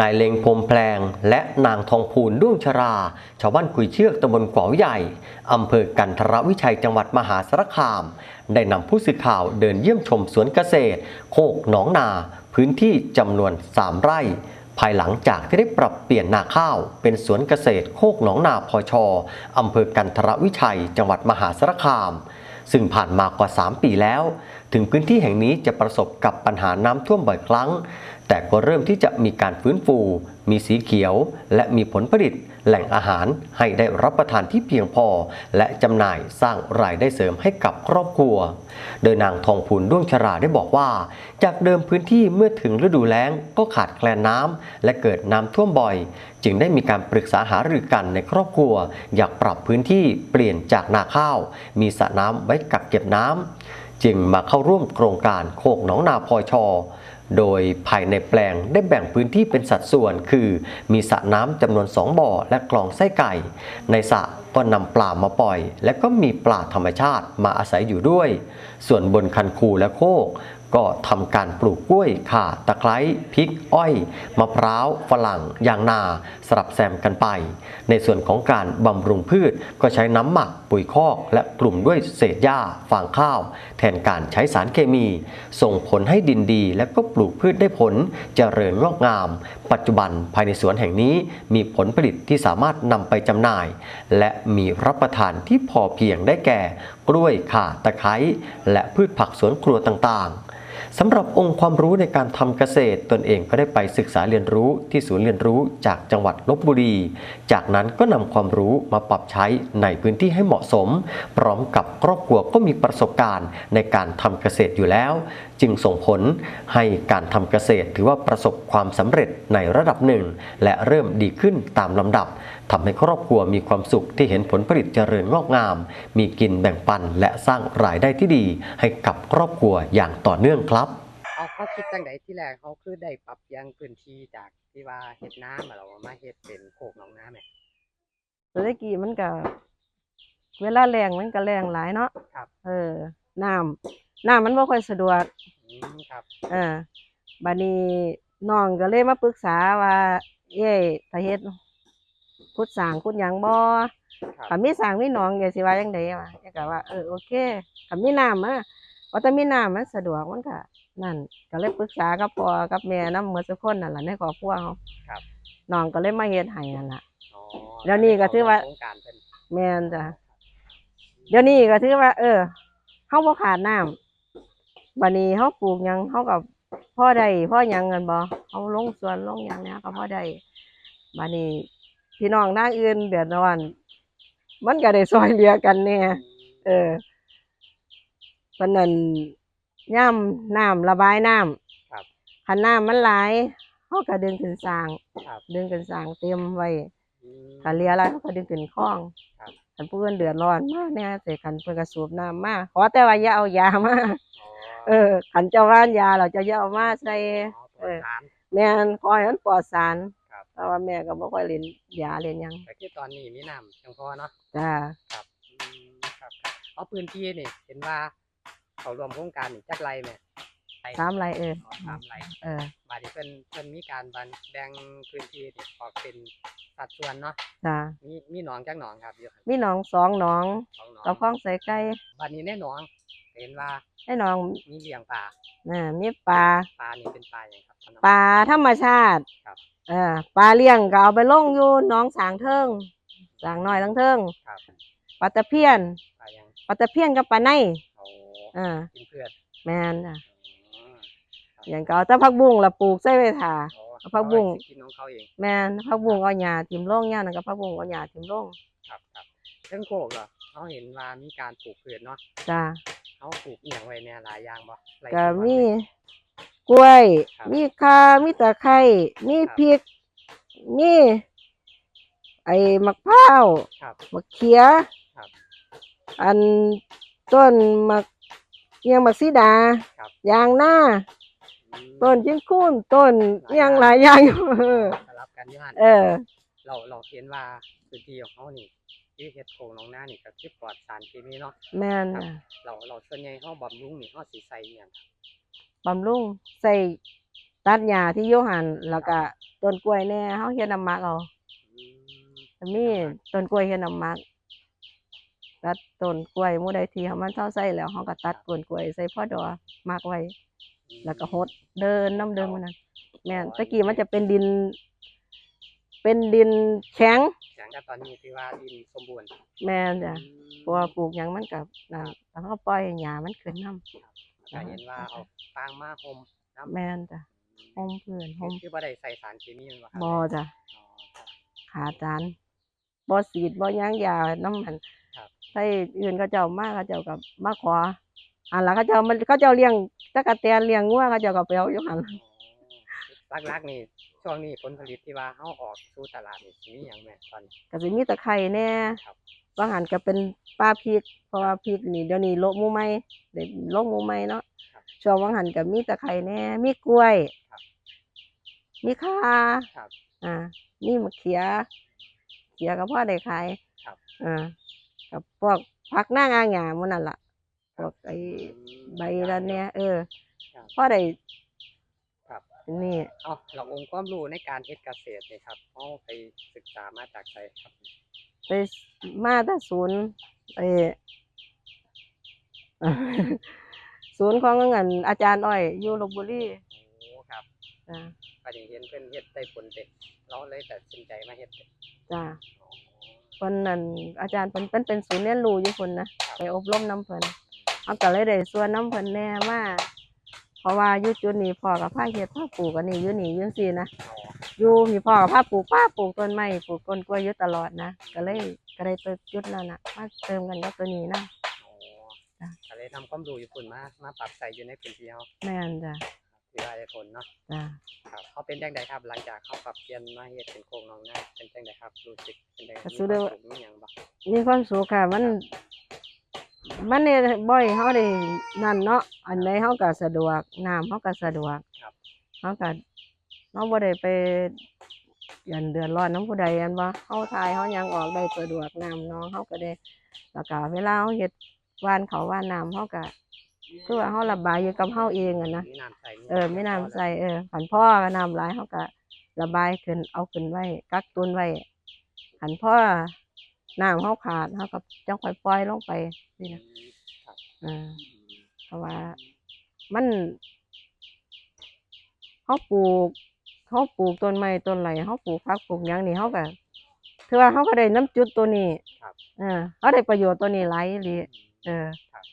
นายเลงพรมแพลง และนางทองพูนด้วงชรา ชาวบ้านกุยเชือกตำบลกวาวใหญ่ อำเภอกันทรวิชัยจังหวัดมหาสารคาม ได้นำผู้สื่อข่าวเดินเยี่ยมชมสวนเกษตร โคกหนองนา พื้นที่จำนวน 3 ไร่ ภายหลังจากที่ได้ปรับเปลี่ยนนาข้าว เป็นสวนเกษตรโคกหนองนาพอชออำเภอกันทรวิชัย จังหวัดมหาสารคามซึ่งผ่านมากว่า 3 ปีแล้ว ถึงพื้นที่แห่งนี้จะประสบกับปัญหาน้ำท่วมบ่อยครั้ง แต่ก็เริ่มที่จะมีการฟื้นฟู มีสีเขียว และมีผลผลิต แหล่งอาหารให้ได้รับประทานที่เพียงพอ และจำหน่ายสร้างรายได้เสริมให้กับครอบครัว โดยนางทองพูนด้วงชราได้บอกว่า จากเดิมพื้นที่เมื่อถึงฤดูแล้งก็ขาดแคลนน้ำและเกิดน้ำท่วมบ่อย จึงได้มีการปรึกษาหารือกันในครอบครัว อยากปรับพื้นที่เปลี่ยนจากนาข้าว มีสระน้ำไว้กักเก็บน้ำจึงมาเข้าร่วมโครงการโคกหนองนาพอชอ โดยภายในแปลงได้แบ่งพื้นที่เป็นสัดส่วน คือมีสระน้ำจำนวน 2 บ่อ และกล่องไส้ไก่ ในสระก็นำปลามาปล่อย และก็มีปลาธรรมชาติมาอาศัยอยู่ด้วย ส่วนบนคันคูและโคก ก็ทำการปลูกกล้วยข่าตะไคร้พริกอ้อย มะพร้าวฝรั่งยางนาสลับแซมกันไป ในส่วนของการบำรุงพืชก็ใช้น้ำหมักปุ๋ยคอก และกลุ่มด้วยเศษหญ้าฟางข้าว แทนการใช้สารเคมี ส่งผลให้ดินดีและก็ปลูกพืชได้ผลเจริญงอกงาม ปัจจุบันภายในสวนแห่งนี้มีผลผลิตที่สามารถนำไปจำหน่าย และมีรับประทานที่พอเพียงได้แก่ กล้วยข่าตะไคร้และพืชผักสวนครัวต่างๆสำหรับองค์ความรู้ในการทำเกษตร ตนเองก็ได้ไปศึกษาเรียนรู้ที่ศูนย์เรียนรู้จากจังหวัดลบบุรี จากนั้นก็นำความรู้มาปรับใช้ในพื้นที่ให้เหมาะสม พร้อมกับครอบครัวก็มีประสบการณ์ในการทำเกษตรอยู่แล้วจึงส่งผลให้การทำเกษตรถือว่าประสบความสำเร็จในระดับหนึ่ง และเริ่มดีขึ้นตามลำดับทำให้ครอบครัวมีความสุขที่เห็นผลผลิตเจริญงอกงาม มีกินแบ่งปันและสร้างรายได้ที่ดี ให้กับครอบครัวอย่างต่อเนื่องครับเอาเขาคิดจังไดที่แรกเขาคือได้ปรับยังพื้นที่จากที่ว่าเฮ็ดน้ำอะเรามาเฮ็ดเป็นโคกหนองน้ำเนี่ยตะกี้มันก็เวลาแรงมันก็แรงหลายเนาะครับเออน้ำ น้ำมันบ่ค่อยสะดวกอืมครับ เออบัดนี้น้องก็เลยมาปรึกษาว่าเอ้ยถ้าเฮ็ดขุดสร้างขุดหยังบ่ครับ ถ้ามีสร้างมีหนองอย่าสิว่าจังไดวะก็ว่าเออโอเคถ้ามีน้ำอะว่าแต่มีน้ำมันสะดวกมันก็นั่นก็เลยปรึกษากับพ่อกับแม่นำหมดทุกคนนั่นล่ะในครอบครัวเฮาครับ น้องก็เลยมาเฮ็ดให้นั่นล่ะ อ๋อแล้วนี่ก็ถือว่า โครงการเป็นแม่นจ้ะเดี๋ยวนี้ก็ถือว่า เออเฮาบ่ขาดน้ำ บัดนี้เฮาปลูกหยังเฮาก็พอได้พอหยังกันบ่เฮาลงสวนลงหยังเนี่ยก็พอได้บัดนี้พี่น้องทางอื่นเดือดร้อน มันก็ได้ซอยเหลือกันแน่เออปานนั้นย่ํน้ำระบายน้ำครับคันน้ำมันหลายเฮาก็ดึงขึ้นสร้างครับ ดึงขึ้นสร้างเตรียมไว้ อืมคันเหลืออะไรเขาก็ดึงขึ้นคลองครับคันผู้อื่นเดือดร้อนมาเนี่ยเสกันเพิ่นก็สูบน้ำมาขอแต่ว่าอย่าเอายามาอ๋อ เออคันเจ้าว่านยาเราจะอย่าเอามาใส่อ๋อเออ สาร แม่นขอให้มันปลอดสารครับ เพราะว่าแม่ก็บ่ค่อยเล่นยาเล่นหยังแต่ที่ตอนนี้มีน้ำเพียงพอเนาะจ้าครับอืมครับครับเอาพื้นที่นี่เห็นว่าเขารวมโครงการนี่จักไรแม่ไร่สามไรเออ อ๋อสามไรเออ บาดนี้เพิ่นเพิ่นมีการบันแบ่งพื้นที่นี่ออกเป็นสัดส่วนเนาะจ้ามีมีหนองจักหนองครับอยู่มีหนองสองหนองสองหนองกับคลองใส่ไก่ บาดนี้ในหนอง เห็นว่าให้หนองมีเลี้ยงปลาน่ะมีปลาปลานี่เป็นปลาอย่างครับปลาธรรมชาติครับเออปลาเลี้ยงก็เอาไปลงอยู่หนองสางเทิงสางน้อยทั้งเทิงครับปลาตะเพียนปลาอย่างปลาตะเพียนกับปลาในเอาอ่ากินเพื่อนแม่นจ้ะอืมอย่างก็เอาแต่ผักบุ้งละปลูกใส่ไว้ถ่าเอาเอาผักบุ้งเอาไว้สิกินของเขาเองแม่นผักบุ้งเอาหญ้าทิ่มลงหญ้านั่นก็ผักบุ้งเอาหญ้าทิ่มลงครับครับเรื่องโคกเหรอเขาเห็นว่ามีการปลูกพืชเนาะจ้า เขาปลูกอหย่างไว้เนี่ยหลายอย่างบ่ไรก็สวนมีเลย กล้วย ครับ มีข่ามีตะไคร้มีครับพริก มีไอ้มะพร้าวครับ มะเขียครับ อันต้นมะเอียงมะซีดาครับยางหน้า อืมต้นจิ้งคูนต้นหลายเอียงอย่างหลายอย่างอยู่เออสลับกันอยู่หั่นเออ เราเราเห็นว่าพื้นที่ของเขานี่ ที่เฮ็ดโคงน้องหน้านี่ก็คือปลอดสารเคมีเนาะแม่นครับน่ะเราเราส่วนใหญ่เฮาบำรุงนี่เฮาสิใส่อหยังครับบำรุงใส่ตัดหญ้าที่อยู่หันแล้วก็ต้นกล้วยแหน่เฮาเฮ็ดน้ำหมักเอาอืมก็มีต้นกล้วยเฮ็ดน้ำหมักตัดต้นกล้วยหมู่ใดที่เฮามันเท่าใส่แล้วเฮาก็ตัดต้นกล้วยใส่พอดอหมักไว้ แล้วก็หดเดินน้ำเดินมันนั้นแม่นตะกี้มันจะเป็นดิน เป็นดินแข็ง แสงก็ตอนนี้ที่ว่าดินสมบูรณ์แม่นจ้ะอืมเพราะว่าปลูกหยังมันกับนั่นแล้วเขาปล่อยให้หญ้ามันขึ้นน้ก็เห็นว่าเอาฟางมาห่มน้ำำแม่นจ้ะห่มพื้นห่มคือบ่ได้ใส่สารเคมีแม่นบ่ครับบ่จ้ะอ๋อครับ ขาจานบ่สีดบ่หยังยาน้ำมันครับ ใส่อื่นเขาเจ้ามาเขาเจ้ากับมาขออันละเขาเจ้ามันเขาเจ้าเลี้ยงตะกะแตนเลี้ยงงัวเขาเจ้าก็ไปเอาอยู่หั่น อ๋อหลักๆนี่ ช่วงนี้ผลผลิตที่ว่าเฮาออกสู่ตลาดนี่สิมีหยังแม่ตอนนี้ ก็สิมีตะไคร้แน่ครับ บางหันก็เป็นป้าพริก เพราะว่าพริกนี่เดี๋ยวนี้โลกหมู่ใหม่ได้โลกหมู่ใหม่เนาะครับช่วงบางหันก็มีตะไคร้แน่ มีกล้วย ครับมีข่าครับ อ่า มีมะเขือเขือก็พอได้ขายครับ อ่ากับพวกผักหน้างางหยามันนั่นล่ะพวกไอ้ใบละเนี่ยเออครับพอได้ครับ นี่เอาเราองค์ความรู้ในการเฮ็ดเกษตรนี่ครับเฮาไปศึกษามาจากไสครับไปมาแต่ศูนย์ไอ้ศูนย์ของเงินอาจารย์อ้อยอยู่ลบบุรีโอ้ครับจ้าก็ได้เห็นเพิ่นเฮ็ดได้ผลเด็ดเราเลยตัดสินใจมาเฮ็ดเด็ดจ้าอ๋อเพิ่นนั่นอาจารย์เพิ่นเพิ่นเป็นศูนย์เรียนรู้อยู่เพิ่นนะไปอบรมน้ำเพิ่นเอาก็เลยได้ส่วนน้ำเพิ่นแน่มาเพ ราะว่าอยู่จุดนี้พ่อกับพาเฮ็ดพาปลูกอันนี้อยู่นี่อยุ่จั่งซี่นะอ๋ออยู่มีพ่อกับพาปลูกป้าปลูกต้นไม้ปลูกต้นกล้วยอยู่ตลอดนะก็เลยก็เลยตัวจุดนั้นน่ะมาเติมกันกับตัวนี้นะอ๋อจ้ะก็เลยนำความรู้ญี่ปุ่นมามาปรับใส่อยู่ในพื้นที่เฮาแม่นจ้ะที่ว่าได้ผลเนาะจ้ะครับเขาเป็นจังไดครับ หลังจากเขาปรับเปลี่ยนมาเฮ็ดเป็นโครงน้องนาเป็นจังไดครับรู้สึกเป็นจังไดก็สู้ได้ว่ามีหยังบ่มีความสุขค่ะมัน มันเนี่ยบ่อยเฮาได้นั่นเนาะอันใดเฮาก็สะดวกน้ำเฮาก็สะดวกครับเฮาก็เฮาบ่ได้ไปยันเดือดร้อนน้ำผู้ใดอันว่าเฮาทายเฮาหยังออกได้สะดวกน้ำน้องเฮาก็ได้แล้วก็เวลาเฮาเฮ็ดหว่านเขาวหว่านน้ำเฮาก็คือว่าเฮาระบายอยู่กับเฮาเองอะนะมีน้ำใส่เออมีน้ำใส่เออขันพ่อก็น้ำหลายเฮาก็ระบายขึ้นเอาขึ้นไว้กักตุนไว้ขันพ่อ น้ำเฮาขาดเฮาก็จังค่อยปล่อยลงไปนี่นะครับอ่าเพราะว่า มันเฮาปลูกเฮาปลูกต้นไม้ต้นไหลเฮาปลูกผักปลูกหยังนี่เฮาก็ถือว่าเฮาก็ได้น้ำจุดตัวนี้ครับเออเฮาได้ประโยชน์ตัวนี้หลายอีหลีเออครับ